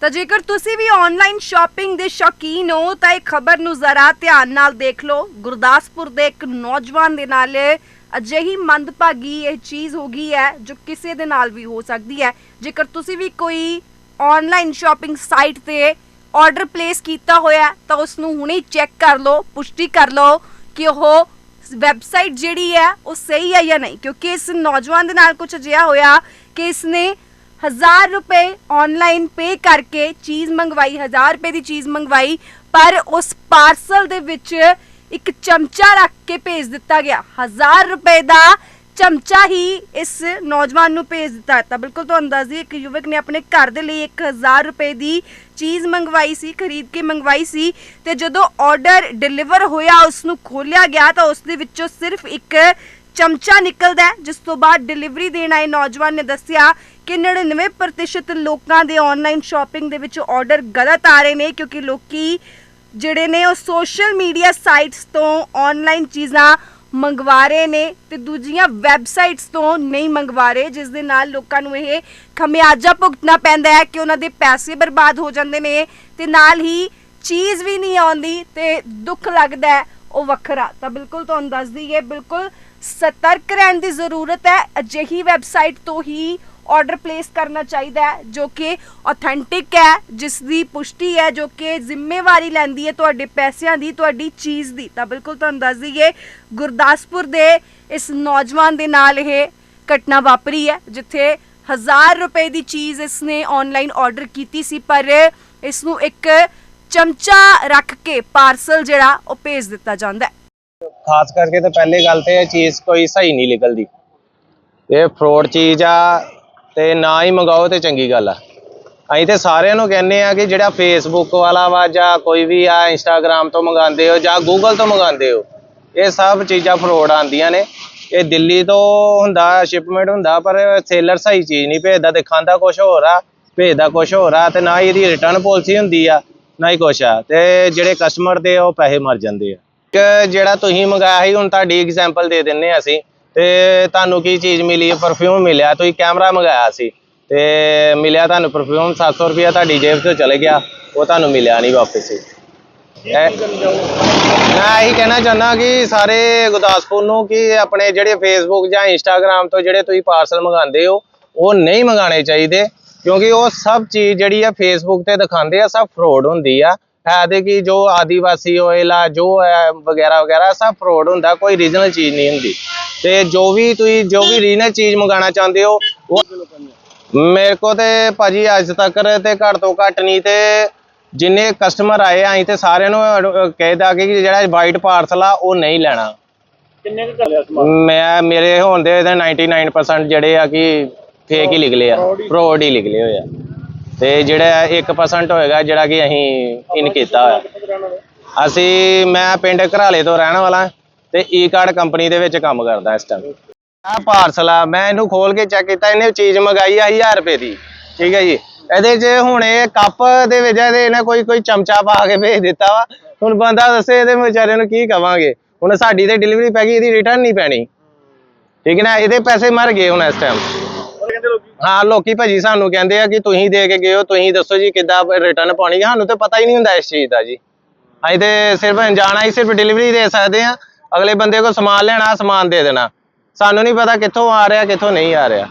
ਤਾਂ ਜੇਕਰ ਤੁਸੀਂ ਵੀ ਆਨਲਾਈਨ ਸ਼ਾਪਿੰਗ ਦੇ ਸ਼ੌਕੀਨ ਹੋ, ਤਾਂ ਇਹ ਖਬਰ ਨੂੰ ਜ਼ਰਾ ਧਿਆਨ ਨਾਲ ਦੇਖ ਲਓ। ਗੁਰਦਾਸਪੁਰ ਦੇ ਇੱਕ ਨੌਜਵਾਨ ਦੇ ਨਾਲ ਅਜਿਹੀ ਮੰਦਭਾਗੀ ਇਹ ਚੀਜ਼ ਹੋ ਗਈ ਹੈ, ਜੋ ਕਿਸੇ ਦੇ ਨਾਲ ਵੀ ਹੋ ਸਕਦੀ ਹੈ। ਜੇਕਰ ਤੁਸੀਂ ਵੀ ਕੋਈ ਆਨਲਾਈਨ ਸ਼ਾਪਿੰਗ ਸਾਈਟ ਤੇ ਆਰਡਰ ਪਲੇਸ ਕੀਤਾ ਹੋਇਆ ਤਾਂ ਉਸ ਨੂੰ ਹੁਣੇ ਚੈੱਕ ਕਰ ਲਓ, ਪੁਸ਼ਟੀ ਕਰ ਲਓ ਕਿ ਉਹ ਵੈਬਸਾਈਟ ਜਿਹੜੀ ਹੈ, ਉਹ ਸਹੀ ਹੈ ਜਾਂ ਨਹੀਂ। ਕਿਉਂਕਿ ਇਸ ਨੌਜਵਾਨ ਦੇ ਨਾਲ ਕੁਝ ਅਜਿਹਾ ਹੋਇਆ ਕਿ ਇਸ ਨੇ ਹਜ਼ਾਰ ਰੁਪਏ ਆਨਲਾਈਨ ਪੇ ਕਰਕੇ ਚੀਜ਼ ਮੰਗਵਾਈ, ਹਜ਼ਾਰ ਰੁਪਏ ਦੀ ਚੀਜ਼ ਮੰਗਵਾਈ, ਪਰ ਉਸ ਪਾਰਸਲ ਦੇ ਵਿੱਚ ਇੱਕ ਚਮਚਾ ਰੱਖ ਕੇ ਭੇਜ ਦਿੱਤਾ ਗਿਆ। ਹਜ਼ਾਰ ਰੁਪਏ ਦਾ ਚਮਚਾ ਹੀ ਇਸ ਨੌਜਵਾਨ ਨੂੰ ਭੇਜ ਦਿੱਤਾ ਤਾਂ ਬਿਲਕੁਲ ਤੁਹਾਨੂੰ ਦੱਸ ਇੱਕ ਯੁਵਕ ਨੇ ਆਪਣੇ ਘਰ ਦੇ ਲਈ 1000 ਰੁਪਏ ਦੀ ਚੀਜ਼ ਮੰਗਵਾਈ ਸੀ, ਖਰੀਦ ਕੇ ਮੰਗਵਾਈ ਸੀ ਤੇ ਜਦੋਂ ਆਰਡਰ ਡਿਲੀਵਰ ਹੋਇਆ ਉਸ ਨੂੰ ਖੋਲਿਆ ਗਿਆ ਤਾਂ ਉਸ ਦੇ ਵਿੱਚੋਂ ਸਿਰਫ ਇੱਕ ਚਮਚਾ ਨਿਕਲਦਾ ਜਿਸ ਤੋਂ ਬਾਅਦ ਡਿਲੀਵਰੀ ਦੇਣ ਆਏ ਨੌਜਵਾਨ ਨੇ ਦੱਸਿਆ ਕਿ 99% ਲੋਕਾਂ ਦੇ ਆਨਲਾਈਨ ਸ਼ਾਪਿੰਗ ਦੇ ਵਿੱਚ ਆਰਡਰ ਗਲਤ ਆ ਰਹੇ ਨੇ, ਕਿਉਂਕਿ ਲੋਕੀ ਜਿਹੜੇ ਨੇ ਉਹ ਸੋਸ਼ਲ ਮੀਡੀਆ ਸਾਈਟਸ ਤੋਂ ਆਨਲਾਈਨ ਚੀਜ਼ਾਂ ਮੰਗਵਾ ਰਹੇ ਨੇ ਤੇ ਦੂਜੀਆਂ ਵੈਬਸਾਈਟਸ ਤੋਂ ਨਹੀਂ ਮੰਗਵਾ ਰਹੇ, ਜਿਸ ਦੇ ਨਾਲ ਲੋਕਾਂ ਨੂੰ ਇਹ ਖਮਿਆਜਾ ਭੁਗਤਣਾ ਪੈਂਦਾ ਹੈ ਕਿ ਉਹਨਾਂ ਦੇ ਪੈਸੇ ਬਰਬਾਦ ਹੋ ਜਾਂਦੇ ਨੇ ਤੇ ਨਾਲ ਹੀ ਚੀਜ਼ ਵੀ ਨਹੀਂ ਆਉਂਦੀ ਤੇ ਦੁੱਖ ਲੱਗਦਾ ਹੈ। ਉਹ ਵੱਖਰਾ। ਤਾਂ ਬਿਲਕੁਲ ਤੁਹਾਨੂੰ ਦੱਸ ਦਈਏ, ਬਿਲਕੁਲ ਸਤਰਕ ਰਹਿਣ ਦੀ ਜ਼ਰੂਰਤ ਹੈ। ਅਜਿਹੀ ਵੈਬਸਾਈਟ ਤੋਂ ਹੀ ਆਰਡਰ ਪਲੇਸ ਕਰਨਾ ਚਾਹੀਦਾ ਹੈ, ਜੋ ਕਿ ਆਥੈਂਟਿਕ ਹੈ ਜਿਸ ਦੀ ਪੁਸ਼ਟੀ ਹੈ, ਜੋ ਕਿ ਜ਼ਿੰਮੇਵਾਰੀ ਲੈਂਦੀ ਹੈ ਤੁਹਾਡੇ ਪੈਸਿਆਂ ਦੀ, ਤੁਹਾਡੀ ਚੀਜ਼ ਦੀ। ਤਾਂ ਬਿਲਕੁਲ ਤੁਹਾਨੂੰ ਦੱਸ ਦਈਏ, ਗੁਰਦਾਸਪੁਰ ਦੇ ਇਸ ਨੌਜਵਾਨ ਦੇ ਨਾਲ ਇਹ ਘਟਨਾ ਵਾਪਰੀ ਹੈ, ਜਿੱਥੇ 1000 ਰੁਪਏ ਦੀ ਚੀਜ਼ ਇਸਨੇ ਆਨਲਾਈਨ ਆਰਡਰ ਕੀਤੀ ਸੀ, ਪਰ ਇਸ ਨੂੰ ਇੱਕ ਚਮਚਾ ਰੱਖ ਕੇ ਪਾਰਸਲ ਜਿਹੜਾ, ਉਹ ਭੇਜ ਦਿੱਤਾ ਜਾਂਦਾ ਹੈ। ਖਾਸ ਕਰਕੇ ਤਾਂ ਪਹਿਲੇ ਗੱਲ ਤੇ ਇਹ ਚੀਜ਼ ਕੋਈ ਸਹੀ ਨਹੀਂ ਨਿਕਲਦੀ। ਇਹ ਫਰੋਡ ਚੀਜ਼ ਆ ਤੇ ਨਾ ਹੀ ਮੰਗਾਓ ਤੇ ਚੰਗੀ ਗੱਲ ਆ। ਅਸੀਂ ਤੇ ਸਾਰਿਆਂ ਨੂੰ ਕਹਿੰਦੇ ਆ ਕਿ ਜਿਹੜਾ ਫੇਸਬੁੱਕ ਵਾਲਾ ਵਾ ਜਾਂ ਕੋਈ ਵੀ ਆ ਇੰਸਟਾਗ੍ਰam ਤੋਂ ਮੰਗਾਉਂਦੇ ਹੋ ਜਾਂ ਗੂਗਲ ਤੋਂ ਮੰਗਾਉਂਦੇ ਹੋ, ਇਹ ਸਭ ਚੀਜ਼ਾਂ ਫਰੋਡ ਆਉਂਦੀਆਂ ਨੇ। ਇਹ ਦਿੱਲੀ ਤੋਂ ਹੁੰਦਾ ਸ਼ਿਪਮੈਂਟ ਹੁੰਦਾ, ਪਰ ਸੇਲਰ ਸਹੀ ਚੀਜ਼ ਨਹੀਂ ਭੇਜਦਾ, ਦਿਖਾਉਂਦਾ ਕੁਝ ਹੋਰ ਆ, ਭੇਜਦਾ ਕੁਝ ਹੋਰ ਆ ਤੇ ਨਾ ਹੀ ਇਹਦੀ ਰਿਟਰਨ ਪਾਲਿਸੀ ਹੁੰਦੀ ਆ। ਨਾ ਹੀ ਕੁਛ ਆ। ਤੇ ਜਿਹੜੇ ਕਸਟਮਰ ਦੇ ਆ, ਉਹ ਪੈਸੇ ਮਰ ਜਾਂਦੇ ਆ। ਇੱਕ ਜਿਹੜਾ ਤੁਸੀਂ ਮੰਗਾਇਆ ਸੀ, ਹੁਣ ਤੁਹਾਡੀ ਐਗਜ਼ਾਮਪਲ ਦੇ ਦਿੰਨੇ ਆ ਅਸੀਂ। ਤੇ ਤੁਹਾਨੂੰ ਕੀ ਚੀਜ਼ ਮਿਲੀ? ਪਰਫਿਊਮ ਮਿਲਿਆ। ਤੁਸੀਂ ਕੈਮਰਾ ਮੰਗਾਇਆ ਸੀ। ਤੇ ਮਿਲਿਆ ਤੁਹਾਨੂੰ ਪਰਫਿਊਮ 700 ਰੁਪਇਆ ਤੁਹਾਡੀ ਜੇਬ ਤੋਂ ਚਲੇ ਗਿਆ। ਉਹ ਤੁਹਾਨੂੰ ਮਿਲਿਆ ਨਹੀਂ ਵਾਪਸ। ਹੀ ਇਹ- ਮੈਂ ਇਹੀ ਕਹਿਣਾ ਚਾਹੁੰਦਾ ਕਿ ਸਾਰੇ ਗੁਰਦਾਸਪੁਰ ਨੂੰ ਕਿ ਆਪਣੇ ਜਿਹੜੇ ਫੇਸਬੁੱਕ ਜਾਂ ਇੰਸਟਾਗ੍ਰam ਤੋਂ ਜਿਹੜੇ ਤੁਸੀਂ ਪਾਰਸਲ ਮੰਗਾਉਂਦੇ ਹੋ, ਉਹ ਨਹੀਂ ਮੰਗਾਣੇ ਚਾਹੀਦੇ। ਕਿਉਂਕਿ ਉਹ ਸਭ ਚੀਜ਼ ਜਿਹੜੀ ਆ ਫੇਸਬੁੱਕ ਤੇ ਦਿਖਾਉਂਦੇ ਆ ਸਭ ਫਰੋਡ ਹੁੰਦੀ ਆ। ਹੈ ਤੇ ਕਿ ਜੋ ਆਦੀਵਾਸੀ ਆਇਲ ਆ ਜੋ ਵਗੈਰਾ ਵਗੈਰਾ ਸਭ ਫਰੋਡ ਹੁੰਦਾ ਕੋਈ ਰੀਜਨਲ ਚੀਜ਼ ਨਹੀਂ ਹੁੰਦੀ। ਤੇ ਜੋ ਵੀ ਤੁਸੀਂ ਜੋ ਵੀ ਰੀਜਨਲ ਚੀਜ਼ ਮੰਗਾਣਾ ਚਾਹੁੰਦੇ ਹੋ ਉਹ ਮੇਰੇ ਕੋ ਤੇ ਭਾਜੀ ਅੱਜ ਤੱਕ ਤੇ ਘੱਟ ਤੋਂ ਘੱਟ ਨਹੀਂ ਤੇ ਜਿੰਨੇ ਕਸਟਮਰ ਆਏ ਆ ਤੇ ਸਾਰਿਆਂ ਨੂੰ ਕਹਿਦਾ ਕਿ ਜਿਹੜਾ ਵਾਈਟ ਪਾਰਸਲ ਆ ਉਹ ਨਹੀਂ ਲੈਣਾ। ਕਿੰਨੇ ਕੁ ਚੱਲਿਆ ਸਮਾਨ? ਮੈਂ ਮੇਰੇ ਹੋਣ ਦੇ ਇਹਦੇ 99% ਜਿਹੜੇ ਆ ਕਿ ਫੇਕ ਹੀ ਨਿਕਲੇ ਆ। ਫਰੋਡ ਹੀ। ਨਿਕਲੇ ਹੋਏ ਆ। ਤੇ ਜਿਹੜਾ 1% ਹੋਏਗਾ ਜਿਹੜਾ ਕਿ ਅਸੀਂ ਇਨ ਕੀਤਾ ਹੋਇਆ। ਅਸੀਂ ਮੈਂ ਪਿੰਡ ਘਰਾਲੇ ਤੋਂ ਰਹਿਣ ਵਾਲਾ ਤੇ ਈ ਕਾਰਡ ਕੰਪਨੀ ਦੇ ਵਿੱਚ ਕੰਮ ਕਰਦਾ ਇਸ ਟਾਈਮ ਆ ਪਾਰਸਲ ਆ ਮੈਂ ਇਹਨੂੰ ਖੋਲ ਕੇ ਚੈੱਕ ਕੀਤਾ ਇਹਨੇ ਚੀਜ਼ ਮੰਗਾਈ ਆ 1000 ਰੁਪਏ ਦੀ। ਠੀਕ ਹੈ ਜੀ। ਇਹਦੇ 'ਚ ਹੁਣ ਇਹ ਕੱਪ ਦੇ ਵਿੱਚ ਇਹਦੇ ਇਹਨੇ ਕੋਈ ਕੋਈ ਚਮਚਾ ਪਾ ਕੇ ਭੇਜ ਦਿੱਤਾ ਵਾ। ਹੁਣ ਬੰਦਾ ਦੱਸੇ ਇਹਦੇ ਵਿਚਾਰੇ ਨੂੰ ਕੀ ਕਵਾਂਗੇ। ਹੁਣ ਸਾਡੀ ਤੇ ਡਿਲੀਵਰੀ ਪੈ ਗਈ ਇਹਦੀ ਰਿਟਰਨ ਨਹੀਂ ਪੈਣੀ। ਠੀਕ ਹੈ ਨਾ ਇਹਦੇ ਪੈਸੇ ਮਰ ਗਏ ਹੁਣ ਇਸ ਟਾਈਮ ਹਾਂ, ਲੋਕੀ ਭਾਜੀ ਸਾਨੂੰ ਕਹਿੰਦੇ ਆ ਕਿ ਤੁਸੀਂ ਦੇ ਕੇ ਗਏ ਹੋ, ਤੁਸੀਂ ਦੱਸੋ ਜੀ ਕਿੱਦਾਂ ਰਿਟਰਨ ਪਾਉਣੀ ਹੈ ਸਾਨੂੰ ਤਾਂ ਪਤਾ ਹੀ ਨਹੀਂ ਹੁੰਦਾ ਇਸ ਚੀਜ਼ ਦਾ ਜੀ। ਅਸੀਂ ਤੇ ਸਿਰਫ ਜਾਣਾ ਹੀ ਸਿਰਫ ਡਿਲੀਵਰੀ ਦੇ ਸਕਦੇ ਆ। ਅਗਲੇ ਬੰਦੇ ਕੋਲ ਸਮਾਨ ਲੈਣਾ, ਸਮਾਨ ਦੇ ਦੇਣਾ। ਸਾਨੂੰ ਨਹੀਂ ਪਤਾ ਕਿੱਥੋਂ ਆ ਰਿਹਾ, ਕਿੱਥੋਂ ਨਹੀਂ ਆ ਰਿਹਾ।